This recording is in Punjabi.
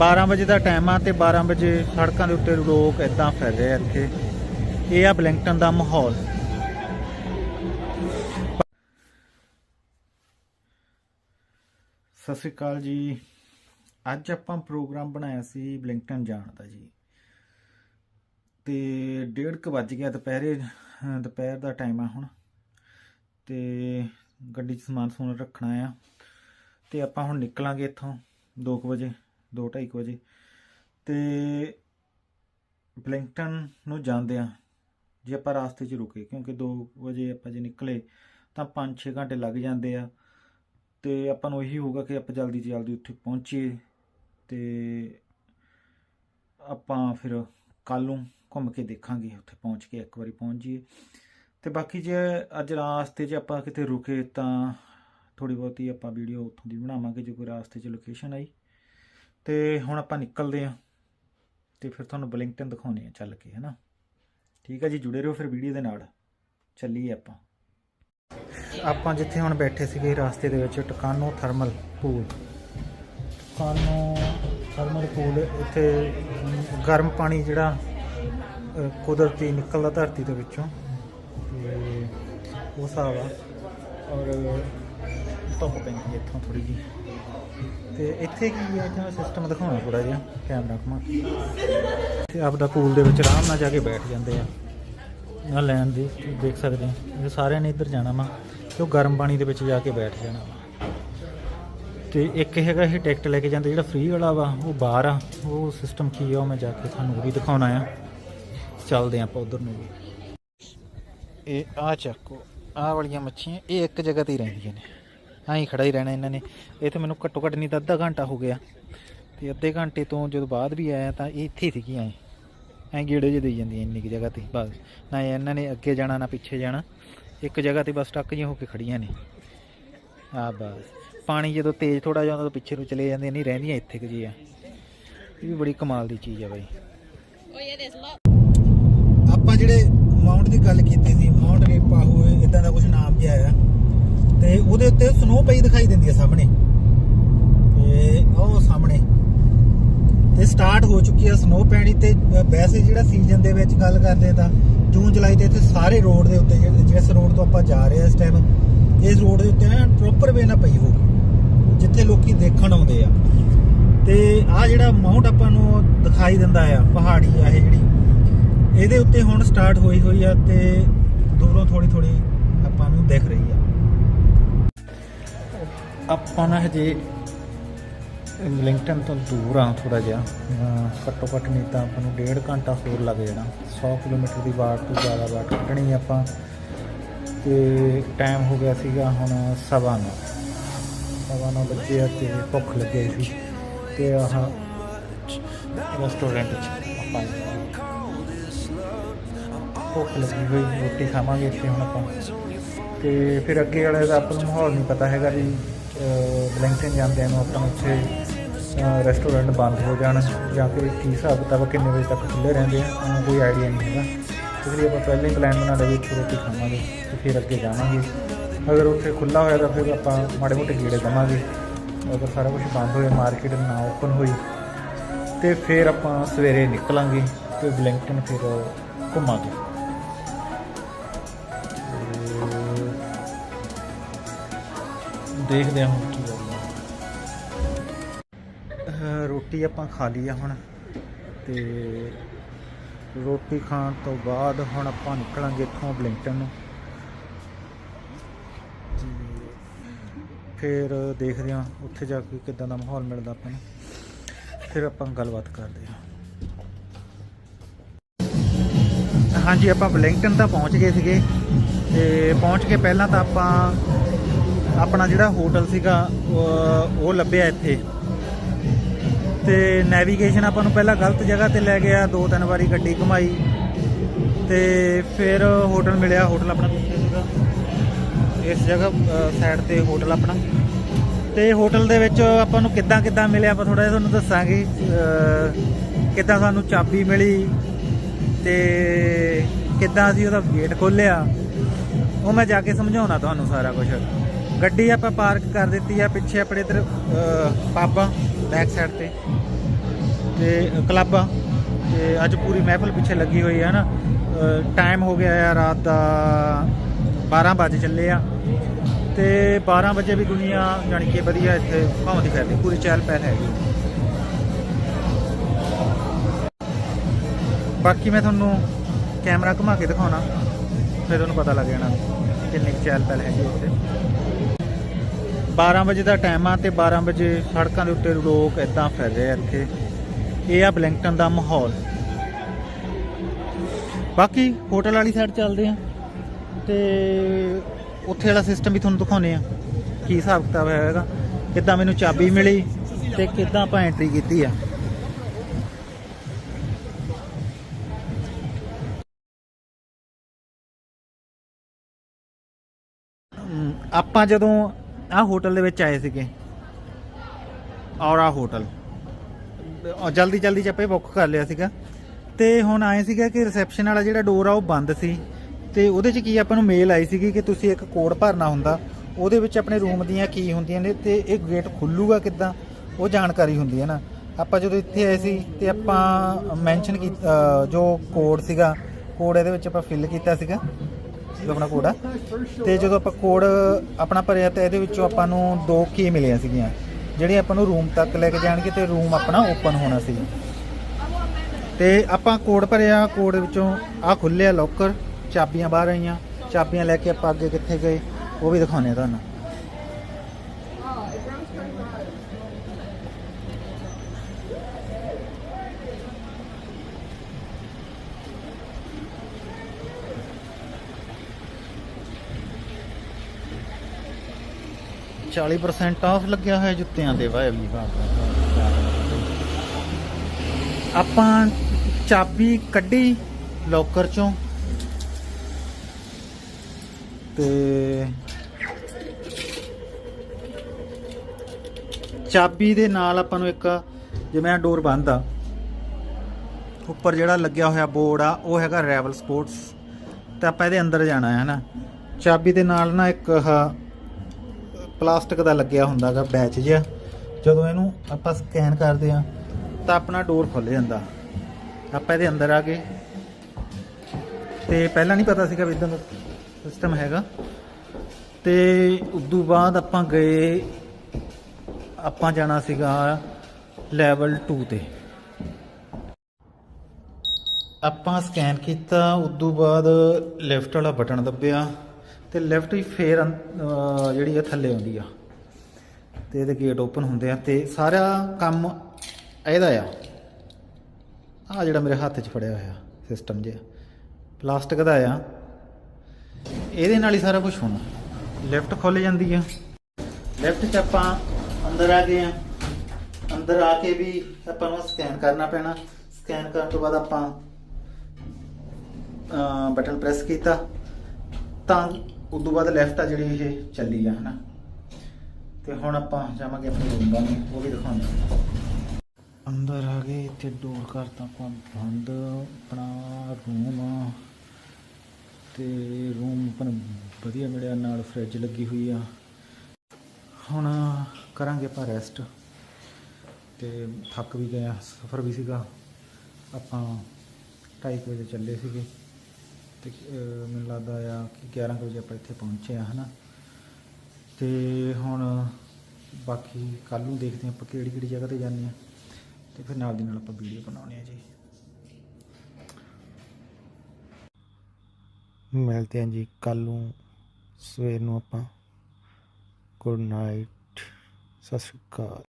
12 ਵਜੇ ਦਾ ਟਾਈਮ ਆ ਤੇ 12 ਵਜੇ ਸੜਕਾਂ ਦੇ ਉੱਤੇ ਲੋਕ ਇਦਾਂ ਫਿਰ ਰਹੇ ਆ ਇੱਥੇ। ਇਹ ਆ ਬਲਿੰਗਟਨ ਦਾ ਮਾਹੌਲ। ਸਤਿ ਸ਼੍ਰੀ ਅਕਾਲ ਜੀ। ਅੱਜ ਆਪਾਂ ਪ੍ਰੋਗਰਾਮ ਬਣਾਇਆ ਸੀ ਬਲਿੰਗਟਨ ਜਾਣ ਦਾ ਜੀ। ਤੇ ਡੇਢ ਕੁ ਵੱਜ ਗਿਆ ਦੁਪਹਿਰੇ ਦੁਪਹਿਰ ਦਾ ਟਾਈਮ ਆ ਹੁਣ। ਤੇ ਗੱਡੀ 'ਚ ਸਮਾਨ ਸਮੂਨ ਰੱਖਣਾ ਆ। ਤੇ ਆਪਾਂ ਹੁਣ ਨਿਕਲਾਂਗੇ ਇੱਥੋਂ 2 ਵਜੇ। 2:30 ਵਜੇ। ਤੇ ਬਲਿੰਕਟਨ ਨੂੰ ਜਾਂਦੇ ਆ, ਜੇ ਆਪਾਂ ਰਾਸਤੇ 'ਚ ਰੁਕੇ, ਕਿਉਂਕਿ 2 ਵਜੇ ਆਪਾਂ ਜੇ ਨਿਕਲੇ ਤਾਂ 5-6 ਘੰਟੇ ਲੱਗ ਜਾਂਦੇ ਆ। ਤੇ ਆਪਾਂ ਨੂੰ ਇਹੀ ਹੋਊਗਾ ਕਿ ਆਪਾਂ ਜਲਦੀ ਤੋਂ ਜਲਦੀ ਉੱਥੇ ਪਹੁੰਚੀਏ ਤੇ ਆਪਾਂ ਫਿਰ ਕੱਲ ਨੂੰ ਘੁੰਮ ਕੇ ਦੇਖਾਂਗੇ, ਉੱਥੇ ਪਹੁੰਚ ਕੇ ਇੱਕ ਵਾਰੀ ਪਹੁੰਚ ਜਾਈਏ। ਤੇ ਬਾਕੀ ਜੇ ਅੱਜ ਰਾਸਤੇ 'ਚ ਆਪਾਂ ਕਿਤੇ ਰੁਕੇ ਤਾਂ ਥੋੜੀ ਬਹੁਤੀ ਆਪਾਂ ਵੀਡੀਓ ਉੱਥੋਂ ਦੀ ਬਣਾਵਾਂਗੇ, ਜੇ ਕੋਈ ਰਾਸਤੇ 'ਚ ਲੋਕੇਸ਼ਨ ਆਈ। ਤੇ ਹੁਣ ਆਪਾਂ ਨਿਕਲਦੇ ਆਂ ਤੇ ਫਿਰ ਤੁਹਾਨੂੰ ਬਲਿੰਗਟਨ ਦਿਖਾਉਣੇ ਆ ਚੱਲ ਕੇ, ਹੈਨਾ? ਠੀਕ ਆ ਜੀ, ਜੁੜੇ ਰਹੋ ਫਿਰ ਵੀਡੀਓ ਦੇ ਨਾਲ। ਚੱਲੀਏ ਆਪਾਂ। ਆਪਾਂ ਜਿੱਥੇ ਹੁਣ ਬੈਠੇ ਸੀਗੇ ਰਾਸਤੇ ਦੇ ਵਿੱਚ ਟਕਾਨੋ ਥਰਮਲ ਪੂਲ। ਟਕਾਨੋ ਥਰਮਲ ਪੂਲ, ਇੱਥੇ ਗਰਮ ਪਾਣੀ ਜਿਹੜਾ ਕੁਦਰਤੀ ਨਿਕਲਦਾ ਧਰਤੀ ਦੇ ਵਿੱਚੋਂ। ਤੇ ਉਹ ਹਿਸਾਬ ਆ। ਔਰ ਧੁੱਪ ਪੈਂਦੀ ਹੈ ਇੱਥੋਂ ਥੋੜੀ ਜੀ ਤੇ ਇੱਥੇ ਕੀ ਹੈ ਇਹਦਾ ਸਿਸਟਮ ਦਿਖਾਉਣਾ ਥੋੜਾ ਜਿਹਾ ਕੈਮਰਾ ਘੁਮਾ ਕੇ। ਤੇ ਆਪਦਾ ਪੂਲ ਦੇ ਵਿੱਚ ਆਰਾਮ ਨਾਲ ਜਾ ਕੇ ਬੈਠ ਜਾਂਦੇ ਆ। ਆ ਲੈਣ ਦੀ ਦੇਖ ਸਕਦੇ ਆ। ਇਹ ਸਾਰਿਆਂ ਨੇ ਇੱਧਰ ਜਾਣਾ ਵਾ ਤੇ ਉਹ ਗਰਮ ਪਾਣੀ ਦੇ ਵਿੱਚ ਜਾ ਕੇ ਬੈਠ ਜਾਣਾ ਵਾ। ਤੇ ਇੱਕ ਹੈਗਾ ਇਹ ਟਿਕਟ ਲੈ ਕੇ ਜਾਂਦੇ, ਜਿਹੜਾ ਫ੍ਰੀ ਵਾਲਾ ਵਾ, ਉਹ ਬਾਹਰ ਆ। ਉਹ ਸਿਸਟਮ ਕੀ ਆ, ਉਹ ਮੈਂ ਜਾ ਕੇ ਤੁਹਾਨੂੰ ਉਹ ਵੀ ਦਿਖਾਉਣਾ ਆ। ਚੱਲਦੇ ਆ ਆਪਾਂ ਉਧਰ ਨੂੰ। ਵੀ ਇਹ ਆ ਚੱਕੋ, ਆਹ ਵਾਲੀਆਂ ਮੱਛੀਆਂ, ਇਹ ਇੱਕ ਜਗ੍ਹਾ ਤੇ ਹੀ ਰਹਿੰਦੀਆਂ ਨੇ। ਹੀ ਖੜਾ ਹੀ ਰਹਿਣਾ ਇਹਨਾਂ ਨੇ। ਇਹ ਤਾਂ ਮੈਨੂੰ ਘੱਟੋ ਘੱਟ ਨਹੀਂ ਤਾਂ ਅੱਧਾ ਘੰਟਾ ਹੋ ਗਿਆ। ਤੇ ਅੱਧੇ ਘੰਟੇ ਤੋਂ ਜਦੋਂ ਬਾਅਦ ਵੀ ਆਇਆ ਤਾਂ ਇਹ ਇੱਥੇ ਹੀ ਸੀਗੀਆਂ ਐ। ਐ ਗੇੜੇ ਜਿਹੇ ਦੇਈ ਜਾਂਦੀਆਂ ਇੰਨੀ ਕੁ ਜਗ੍ਹਾ ਤੇ ਬਸ। ਨਾ ਇਹਨਾਂ ਨੇ ਅੱਗੇ ਜਾਣਾ ਨਾ ਪਿੱਛੇ ਜਾਣਾ। ਇੱਕ ਜਗ੍ਹਾ ਤੇ ਬਸ ਟੱਕ ਜਿਹੀਆਂ ਹੋ ਕੇ ਖੜੀਆਂ ਨੇ। ਆ ਬਸ। ਪਾਣੀ ਜਦੋਂ ਤੇਜ਼ ਥੋੜਾ ਜਿਹਾ ਤਾਂ ਪਿੱਛੇ ਨੂੰ ਚਲੇ ਜਾਂਦੇ ਨਹੀਂ ਰਹਿੰਦੀਆਂ ਇੱਥੇ ਕੁ ਜੀ ਆ ਇਹ ਵੀ ਬੜੀ ਕਮਾਲ ਦੀ ਚੀਜ਼ ਆ ਬਾਈ. ਆਪਾਂ ਜਿਹੜੇ ਮਾਉਂਟ ਦੀ ਗੱਲ ਕੀਤੀ ਸੀ ਮਾਉਂਟ ਰੇਪਾਹੂ ਇਦਾਂ ਦਾ ਕੁਝ ਨਾਮ ਜਿਹਾ ਆ ਤੇ ਉਹਦੇ ਉੱਤੇ ਸਨੋ ਪਈ ਦਿਖਾਈ ਦਿੰਦੀ ਹੈ ਸਾਹਮਣੇ। ਤੇ ਉਹ ਸਾਹਮਣੇ। ਤੇ ਸਟਾਰਟ ਹੋ ਚੁੱਕੀ ਆ ਸਨੋ ਪੈਣੀ ਤੇ ਵੈਸੇ ਜਿਹੜਾ ਸੀਜ਼ਨ ਦੇ ਵਿੱਚ ਗੱਲ ਕਰਦੇ ਤਾਂ ਜੂਨ, ਜੁਲਾਈ ਦੇ ਇੱਥੇ ਸਾਰੇ ਰੋਡ ਦੇ ਉੱਤੇ ਜਿਸ ਰੋਡ ਤੋਂ ਆਪਾਂ ਜਾ ਰਹੇ ਆ ਇਸ ਟਾਈਮ ਇਸ ਰੋਡ ਦੇ ਉੱਤੇ ਐਨ ਪ੍ਰੋਪਰ ਵੇ ਨਾ ਪਈ ਹੋਊਗੀ, ਜਿੱਥੇ ਲੋਕੀ ਦੇਖਣ ਆਉਂਦੇ ਆ। ਤੇ ਆ ਜਿਹੜਾ ਮਾਊਂਟ ਆਪਾਂ ਨੂੰ ਦਿਖਾਈ ਦਿੰਦਾ ਆ, ਪਹਾੜੀ ਆ ਇਹ ਜਿਹੜੀ, ਇਹਦੇ ਉੱਤੇ ਹੁਣ ਸਟਾਰਟ ਹੋਈ ਹੋਈ ਆ ਤੇ ਆਪਾਂ ਨਾ ਹਜੇ ਲਿੰਕਟਨ ਤੋਂ ਦੂਰ ਆ ਥੋੜਾ ਜਿਹਾ। ਘੱਟੋ ਘੱਟ ਨਹੀਂ ਤਾਂ ਆਪਾਂ ਨੂੰ ਡੇਢ ਘੰਟਾ ਹੋਰ ਲੱਗ ਜਾਣਾ। 100 ਕਿਲੋਮੀਟਰ ਦੀ ਵਾਟ ਤੋਂ ਜ਼ਿਆਦਾ ਵਾਟ ਕੱਢਣੀ ਆਪਾਂ। ਤੇ ਟਾਈਮ ਹੋ ਗਿਆ ਸੀਗਾ ਹੁਣ ਸਵਾ ਨੌ। ਸਵਾ ਨੌ ਵਜੇ ਆ ਤੇ ਭੁੱਖ ਲੱਗੀ ਸੀ। ਤੇ ਆਹ ਰੈਸਟੋਰੈਂਟ 'ਚ ਆਪਾਂ ਆਏ। ਭੁੱਖ ਲੱਗੀ ਹੋਈ, ਰੋਟੀ ਖਾਵਾਂਗੇ ਇੱਥੇ ਹੁਣ ਆਪਾਂ। ਤੇ ਫਿਰ ਅੱਗੇ ਵਾਲੇ ਦਾ ਆਪਾਂ ਨੂੰ ਮਾਹੌਲ ਨਹੀਂ ਪਤਾ ਹੈਗਾ ਵੀ ਬਲਿੰਕਟਨ ਜਾਂਦਿਆਂ ਨੂੰ ਆਪਾਂ ਉੱਥੇ ਰੈਸਟੋਰੈਂਟ ਬੰਦ ਹੋ ਜਾਣ ਜਾਂ ਫਿਰ ਕੀ ਹਿਸਾਬ ਕਿਤਾਬ ਕਿੰਨੇ ਵਜੇ ਤੱਕ ਖੁੱਲੇ ਰਹਿੰਦੇ ਆ ਸਾਨੂੰ ਕੋਈ ਆਈਡੀਆ ਨਹੀਂ ਹੈਗਾ। ਇਸ ਲਈ ਆਪਾਂ ਪਹਿਲਾਂ ਹੀ ਪਲਾਨ ਬਣਾ ਲਈਏ ਕਿ ਰੋਟੀ ਖਾਵਾਂਗੇ ਤੇ ਫਿਰ ਅੱਗੇ ਜਾਵਾਂਗੇ। ਅਗਰ ਉੱਥੇ ਖੁੱਲਾ ਹੋਇਆ ਤਾਂ ਫਿਰ ਆਪਾਂ ਮਾੜੇ ਮੋਟੇ ਗੇੜੇ ਦਵਾਂਗੇ। ਅਗਰ ਸਾਰਾ ਕੁਝ ਬੰਦ ਹੋਇਆ ਮਾਰਕੀਟ ਨਾ ਓਪਨ ਹੋਈ, ਤੇ ਫਿਰ ਆਪਾਂ ਸਵੇਰੇ ਨਿਕਲਾਂਗੇ ਤੇ ਬਲਿੰਕਟਨ ਫਿਰ ਘੁੰਮਾਂਗੇ। ਦੇਖਦੇ ਹਾਂ ਹੁਣ ਕੀ ਕਰਨਾ ਰੋਟੀ ਆਪਾਂ ਖਾ ਲਈ ਆ ਹੁਣ ਤੇ ਰੋਟੀ ਖਾਣ ਤੋਂ ਬਾਅਦ ਹੁਣ ਆਪਾਂ ਨਿਕਲਾਂਗੇ ਇੱਥੋਂ ਬਲਿੰਕਟਨ ਨੂੰ। ਫਿਰ ਦੇਖਦੇ ਹਾਂ ਉੱਥੇ ਜਾ ਕੇ ਕਿੱਦਾਂ ਦਾ ਮਾਹੌਲ ਮਿਲਦਾ ਆਪਾਂ ਨੂੰ। ਫਿਰ ਆਪਾਂ ਗੱਲਬਾਤ ਕਰਦੇ ਹਾਂ। ਹਾਂਜੀ, ਆਪਾਂ ਬਲਿੰਕਟਨ ਤਾਂ ਪਹੁੰਚ ਗਏ ਸੀਗੇ। ਤੇ ਪਹੁੰਚ ਕੇ ਪਹਿਲਾਂ ਤਾਂ ਆਪਾਂ ਆਪਣਾ ਜਿਹੜਾ ਹੋਟਲ ਸੀਗਾ ਉਹ ਲੱਭਿਆ ਇੱਥੇ। ਤੇ ਨੈਵੀਗੇਸ਼ਨ ਆਪਾਂ ਨੂੰ ਪਹਿਲਾਂ ਗਲਤ ਜਗ੍ਹਾ ਤੇ ਲੈ ਗਿਆ, ਦੋ ਤਿੰਨ ਵਾਰੀ ਗੱਡੀ ਘੁਮਾਈ। ਤੇ ਫਿਰ ਹੋਟਲ ਮਿਲਿਆ, ਹੋਟਲ ਆਪਣਾ ਪਿੱਛੇ ਸੀਗਾ। ਇਸ ਜਗ੍ਹਾ ਸਾਈਡ ਤੇ ਹੋਟਲ ਆਪਣਾ। ਤੇ ਹੋਟਲ ਦੇ ਵਿੱਚ ਆਪਾਂ ਨੂੰ ਕਿੱਦਾਂ ਕਿੱਦਾਂ ਮਿਲਿਆ ਆਪਾਂ ਥੋੜਾ ਜਿਹਾ ਤੁਹਾਨੂੰ ਦੱਸਾਂਗੇ। ਕਿੱਦਾਂ ਸਾਨੂੰ ਚਾਬੀ ਮਿਲੀ ਤੇ ਕਿੱਦਾਂ ਅਸੀਂ ਉਹਦਾ ਗੇਟ ਖੋਲਿਆ ਉਹ ਮੈਂ ਜਾ ਕੇ ਸਮਝਾਉਣਾ ਤੁਹਾਨੂੰ ਸਾਰਾ ਕੁਝ ਗੱਡੀ ਆਪਾਂ ਪਾਰਕ ਕਰ ਦਿੱਤੀ ਆ ਪਿੱਛੇ ਆਪਣੇ ਇਧਰ ਪਾਪਾ ਬੈਕ ਸਾਈਡ ਤੇ ਤੇ ਕਲੱਬ ਆ ਤੇ ਅੱਜ ਪੂਰੀ ਮਹਿਫਲ ਪਿੱਛੇ ਲੱਗੀ ਹੋਈ ਹੈ ਨਾ। ਟਾਈਮ ਹੋ ਗਿਆ ਆ ਰਾਤ ਦਾ 12 ਵਜੇ ਚੱਲੇ ਆ ਤੇ 12 ਵਜੇ ਵੀ ਦੁਨੀਆ ਜਾਣੀ ਕਿ ਵਧੀਆ ਇੱਥੇ ਘੁੰਮਦੀ ਫਿਰਦੀ, ਪੂਰੀ ਚਹਿਲ ਪਹਿਲ ਹੈਗੀ। ਬਾਕੀ ਮੈਂ ਤੁਹਾਨੂੰ ਕੈਮਰਾ ਘੁਮਾ ਕੇ ਦਿਖਾਉਣਾ, ਫਿਰ ਤੁਹਾਨੂੰ ਪਤਾ ਲੱਗ ਜਾਣਾ ਕਿੰਨੀ ਕੁ ਚਹਿਲ ਪਹਿਲ ਹੈਗੀ ਇੱਥੇ। 12 ਵਜੇ ਦਾ ਟਾਈਮ ਆ ਤੇ 12 ਵਜੇ ਸੜਕਾਂ ਦੇ ਉੱਤੇ ਲੋਕ ਇਦਾਂ ਫਿਰ ਰਹੇ ਆ ਇੱਥੇ। ਇਹ ਆ ਬਲਿੰਗਟਨ ਦਾ ਮਾਹੌਲ। ਬਾਕੀ ਹੋਟਲ ਵਾਲੀ ਸਾਈਡ ਚੱਲਦੇ ਆ ਤੇ ਉੱਥੇ ਵਾਲਾ ਸਿਸਟਮ ਵੀ ਤੁਹਾਨੂੰ ਦਿਖਾਉਨੇ ਆ। ਕੀ ਹਿਸਾਬ ਕਿਤਾਬ ਹੈਗਾ ਕਿੱਦਾਂ ਮੈਨੂੰ ਚਾਬੀ ਮਿਲੀ ਤੇ ਕਿੱਦਾਂ ਆਪਾਂ ਐਂਟਰੀ ਕੀਤੀ ਆ। ਆਪਾਂ ਜਦੋਂ ਆਹ ਹੋਟਲ ਦੇ ਵਿੱਚ ਆਏ ਸੀਗੇ। Aura hotel. ਜਲਦੀ ਜਲਦੀ ਚ ਆਪਾਂ ਬੁੱਕ ਕਰ ਲਿਆ ਸੀਗਾ। ਤੇ ਹੁਣ ਆਏ ਸੀਗਾ ਕਿ ਰਿਸੈਪਸ਼ਨ ਵਾਲਾ ਜਿਹੜਾ ਡੋਰ ਆ ਉਹ ਬੰਦ ਸੀ। ਤੇ ਉਹਦੇ ਚ ਕੀ ਆਪਾਂ ਨੂੰ ਮੇਲ ਆਈ ਸੀਗੀ ਕਿ ਤੁਸੀਂ ਇੱਕ ਕੋਡ ਭਰਨਾ ਹੁੰਦਾ। ਉਹਦੇ ਵਿੱਚ ਆਪਣੇ ਰੂਮ ਦੀਆਂ ਕੀ ਹੁੰਦੀਆਂ ਨੇ ਤੇ ਇਹ ਗੇਟ ਖੁੱਲੂਗਾ ਕਿੱਦਾਂ, ਉਹ ਜਾਣਕਾਰੀ ਹੁੰਦੀ ਹੈ ਨਾ। ਆਪਾਂ ਜਦੋਂ ਇੱਥੇ ਆਏ ਸੀ ਤੇ ਆਪਾਂ ਮੈਂਸ਼ਨ ਕੀਤਾ ਜੋ ਕੋਡ ਸੀਗਾ ਕੋਡ ਇਹਦੇ ਵਿੱਚ ਆਪਾਂ ਫਿਲ ਕੀਤਾ ਸੀਗਾ। ਜੋ ਆਪਣਾ ਕੋਡ ਆ। ਤੇ ਜਦੋਂ ਆਪਾਂ ਕੋਡ ਆਪਣਾ ਭਰਿਆ ਤਾਂ ਇਹਦੇ ਵਿੱਚੋਂ ਆਪਾਂ ਨੂੰ ਦੋ ਕੀ ਮਿਲੀਆਂ ਸੀਗੀਆਂ। ਜਿਹੜੇ ਆਪਾਂ ਨੂੰ ਰੂਮ ਤੱਕ ਲੈ ਕੇ ਜਾਣਗੇ ਤੇ ਰੂਮ ਆਪਣਾ ਓਪਨ ਹੋਣਾ ਸੀ। ਤੇ ਆਪਾਂ ਕੋਡ ਭਰਿਆ ਕੋਡ ਵਿੱਚੋਂ ਆ ਖੁੱਲਿਆ ਲੋਕਰ ਚਾਬੀਆਂ ਬਾਹਰ ਆਈਆਂ। ਚਾਬੀਆਂ ਲੈ ਕੇ ਆਪਾਂ ਅੱਗੇ ਕਿੱਥੇ ਗਏ, ਉਹ ਵੀ ਦਿਖਾਉਣੇ ਆ ਤੁਹਾਨੂੰ। ਚਾਲੀ ਪਰਸੈਂਟ ਆਫ ਲੱਗਿਆ ਹੋਇਆ ਜੁੱਤਿਆਂ ਤੇ ਵਾਹ ਵੀ ਵਾਹ। ਆਪਾਂ ਚਾਬੀ ਕੱਢੀ ਲੋਕਰ ਚੋਂ। ਤੇ ਚਾਬੀ ਦੇ ਨਾਲ ਆਪਾਂ ਨੂੰ ਇੱਕ ਜਿਵੇਂ ਆ ਡੋਰ ਬੰਦ ਆ। ਉੱਪਰ ਜਿਹੜਾ ਲੱਗਿਆ ਹੋਇਆ ਬੋਰਡ ਆ, ਉਹ ਹੈਗਾ ਰੈਵਲ ਸਪੋਰਟਸ ਤੇ ਆਪਾਂ ਇਹਦੇ ਅੰਦਰ ਜਾਣਾ ਹੈ ਨਾ ਚਾਬੀ ਦੇ ਨਾਲ ਨਾ ਇੱਕ ਆਹ ਪਲਾਸਟਿਕ ਦਾ ਲੱਗਿਆ ਹੁੰਦਾਗਾ ਬੈਚ ਜਿਹਾ। ਜਦੋਂ ਇਹਨੂੰ ਆਪਾਂ ਸਕੈਨ ਕਰਦੇ ਆ ਤਾਂ ਆਪਣਾ ਡੋਰ ਖੁੱਲ ਜਾਂਦਾ। ਆਪਾਂ ਇਹਦੇ ਅੰਦਰ ਆ ਗਏ। ਤੇ ਪਹਿਲਾਂ ਨਹੀਂ ਪਤਾ ਸੀਗਾ ਵੀ ਇਦਾਂ ਦਾ ਸਿਸਟਮ ਹੈਗਾ। ਤੇ ਉਦੋਂ ਬਾਅਦ ਆਪਾਂ ਗਏ, ਆਪਾਂ ਜਾਣਾ ਸੀਗਾ ਲੈਵਲ 2 ਤੇ। ਆਪਾਂ ਸਕੈਨ ਕੀਤਾ, ਉਦੋਂ ਬਾਅਦ ਲੈਫਟ ਵਾਲਾ ਬਟਨ ਦੱਬਿਆ। ਤੇ ਲੈਫਟ ਹੀ ਫੇਰ ਅੰ- ਜਿਹੜੀ ਆ ਥੱਲੇ ਆਉਂਦੀ ਆ। ਤੇ ਇਹਦੇ ਗੇਟ ਓਪਨ ਹੁੰਦੇ ਆ ਤੇ ਸਾਰਾ ਕੰਮ ਇਹਦਾ ਆ। ਆ ਜਿਹੜਾ ਮੇਰੇ ਹੱਥ 'ਚ ਫੜਿਆ ਹੋਇਆ ਸਿਸਟਮ ਜਿਹਾ। ਪਲਾਸਟਿਕ ਦਾ ਆ। ਇਹਦੇ ਨਾਲ ਹੀ ਸਾਰਾ ਕੁਝ ਹੋਣਾ। ਲੈਫਟ ਖੁੱਲ ਜਾਂਦੀ ਆ। ਲੈਫਟ 'ਚ ਆਪਾਂ ਅੰਦਰ ਆ ਗਏ ਆ। ਅੰਦਰ ਆ ਕੇ ਵੀ ਆਪਾਂ ਨੂੰ ਸਕੈਨ ਕਰਨਾ ਪੈਣਾ। ਸਕੈਨ ਕਰਨ ਤੋਂ ਬਾਅਦ ਆਪਾਂ ਬਟਨ ਪ੍ਰੈਸ ਕੀਤਾ। ਤਾਂ ਉਦੋਂ ਬਾਅਦ ਲੈਫਟ ਆ ਜਿਹੜੀ ਇਹ ਚੱਲੀ ਆ, ਹਨਾ? ਤੇ ਹੁਣ ਆਪਾਂ ਜਾਵਾਂਗੇ ਆਪਣੇ ਰੂਮ ਵੱਲ ਨੂੰ, ਉਹ ਵੀ ਦਿਖਾਉਂਦੇ ਅੰਦਰ ਆ ਗਏ ਤੇ ਡੋਰ ਕਰਤਾ ਆਪਾਂ ਬੰਦ, ਆਪਣਾ ਰੂਮ ਆ। ਤੇ ਰੂਮ ਆਪਾਂ ਨੂੰ ਵਧੀਆ ਮਿਲਿਆ, ਨਾਲ ਫ੍ਰਿਜ ਲੱਗੀ ਹੋਈ ਆ। ਹੁਣ ਕਰਾਂਗੇ ਆਪਾਂ ਰੈਸਟ ਤੇ ਥੱਕ ਵੀ ਗਏ ਸਫ਼ਰ ਵੀ ਸੀਗਾ। ਆਪਾਂ 2:30 ਵਜੇ ਚੱਲੇ ਸੀਗੇ। ਤੇ ਅਹ, ਮੈਨੂੰ ਲੱਗਦਾ ਆ ਕਿ 11 ਕੁ ਵਜੇ ਆਪਾਂ ਇੱਥੇ ਪਹੁੰਚੇ ਆ ਹਨਾ? ਤੇ ਹੁਣ ਬਾਕੀ ਕੱਲ ਨੂੰ ਦੇਖਦੇ ਹਾਂ ਆਪਾਂ ਕਿਹੜੀ ਕਿਹੜੀ ਜਗ੍ਹਾ ਤੇ ਜਾਂਦੇ ਆ ਤੇ ਫਿਰ ਨਾਲ ਦੀ ਨਾਲ ਆਪਾਂ ਵੀਡੀਓ ਬਣਾਉਣੇ ਆ ਜੀ। ਮਿਲਦੇ ਹਾਂ ਜੀ ਕੱਲ ਨੂੰ। ਸਵੇਰ ਨੂੰ ਆਪਾਂ। Good night. ਸਤਿ ਸ਼੍ਰੀ ਅਕਾਲ।